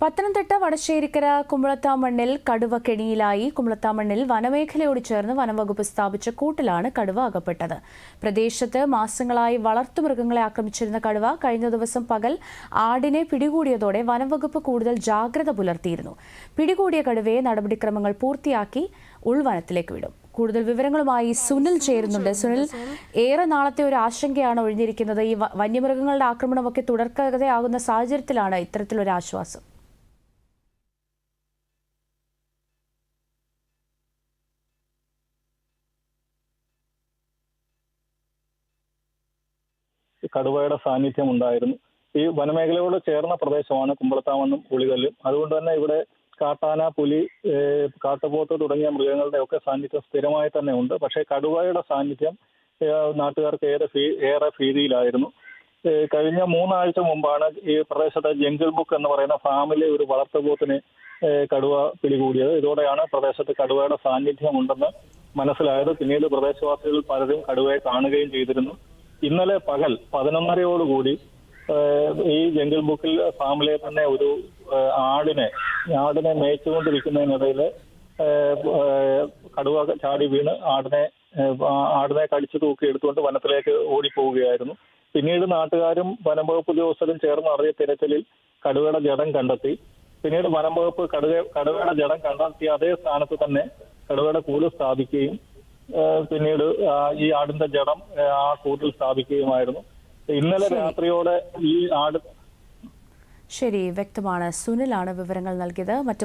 പത്തനംതിട്ട വടശ്ശേരിക്കര കുമ്പളത്താമണ്ണിൽ കടുവ കെണിയിലായി കുമ്പളത്താമണ്ണിൽ വനമേഖലയോട് ചേർന്ന് വനംവകുപ്പ് സ്ഥാപിച്ച കൂട്ടിലാണ് കടുവ അകപ്പെട്ടത്. പ്രദേശത്ത് മാസങ്ങളായി വളർത്തുമൃഗങ്ങളെ ആക്രമിച്ചിരുന്ന കടുവ കഴിഞ്ഞ ദിവസം പകൽ ആടിനെ പിടികൂടിയതോടെ വനംവകുപ്പ് കൂടുതൽ ജാഗ്രത പുലർത്തിയിരുന്നു. പിടികൂടിയ കടുവയെ നടപടിക്രമങ്ങൾ പൂർത്തിയാക്കി ഉൾവനത്തിലേക്ക് വിടും. കൂടുതൽ വിവരങ്ങളുമായി സുനിൽ ചേരുന്നുണ്ട്. സുനിൽ ഏറെ നാളത്തെ ഒരു ആശങ്കയാണ് ഒഴിഞ്ഞിരിക്കുന്നത്. ഈ വന്യമൃഗങ്ങളുടെ ആക്രമണമൊക്കെ തുടർക്കഥയാകുന്ന സാഹചര്യത്തിലാണ് ഇത്തരത്തിലൊരു ആശ്വാസം കടുവയുടെ സാന്നിധ്യം ഉണ്ടായിരുന്നു ഈ വനമേഖലയോട് ചേർന്ന പ്രദേശമാണ് കുമ്പളത്താമെന്നും പുളികല്ലും. അതുകൊണ്ട് തന്നെ ഇവിടെ കാട്ടാന പുലി കാട്ടുപോത്ത് തുടങ്ങിയ മൃഗങ്ങളുടെ ഒക്കെ സാന്നിധ്യം സ്ഥിരമായി തന്നെ ഉണ്ട്. പക്ഷേ കടുവയുടെ സാന്നിധ്യം നാട്ടുകാർക്ക് ഏറെ ഏറെ ഭീതിയിലായിരുന്നു. കഴിഞ്ഞ മൂന്നാഴ്ച മുമ്പാണ് ഈ പ്രദേശത്തെ ജംഗിൾ ബുക്ക് എന്ന് പറയുന്ന ഫാമിലെ ഒരു വളർത്തുപോത്തിനെ കടുവ പിടികൂടിയത്. ഇതോടെയാണ് പ്രദേശത്ത് കടുവയുടെ സാന്നിധ്യം ഉണ്ടെന്ന് മനസ്സിലായത്. പിന്നീട് പ്രദേശവാസികൾ പലരും കടുവയെ കാണുകയും ചെയ്തിരുന്നു. ഇന്നലെ പകൽ പതിനൊന്നരയോടുകൂടി ഈ ജംഗിൾ ബുക്കിൽ ഫാമിലെ തന്നെ ഒരു ആടിനെ ആടിനെ മേയിച്ചുകൊണ്ടിരിക്കുന്നതിനിടയിൽ കടുവ ചാടി വീണ് ആടിനെ ആടിനെ കടിച്ചു തൂക്കി എടുത്തുകൊണ്ട് വനത്തിലേക്ക് ഓടിപ്പോവുകയായിരുന്നു. പിന്നീട് നാട്ടുകാരും വനം വകുപ്പ് ഉദ്യോഗസ്ഥരും ചേർന്ന് നടത്തിയ തിരച്ചിലിൽ കടുവയുടെ ജഡം കണ്ടെത്തി. പിന്നീട് വനം വകുപ്പ് കടുവ കടുവയുടെ ജഡം കണ്ടെത്തിയ അതേ സ്ഥാനത്ത് തന്നെ കടുവയുടെ കൂട് സ്ഥാപിക്കുകയും പിന്നീട് ഈ ആടിന്റെ ജഡം ആ കൂട്ടിൽ സ്ഥാപിക്കുകയുമായിരുന്നു. ഇന്നലെ രാത്രിയോടെ ഈ ആട് ശരി വ്യക്തമാണ്. സുനിലാണ് വിവരങ്ങൾ നൽകിയത്. മറ്റു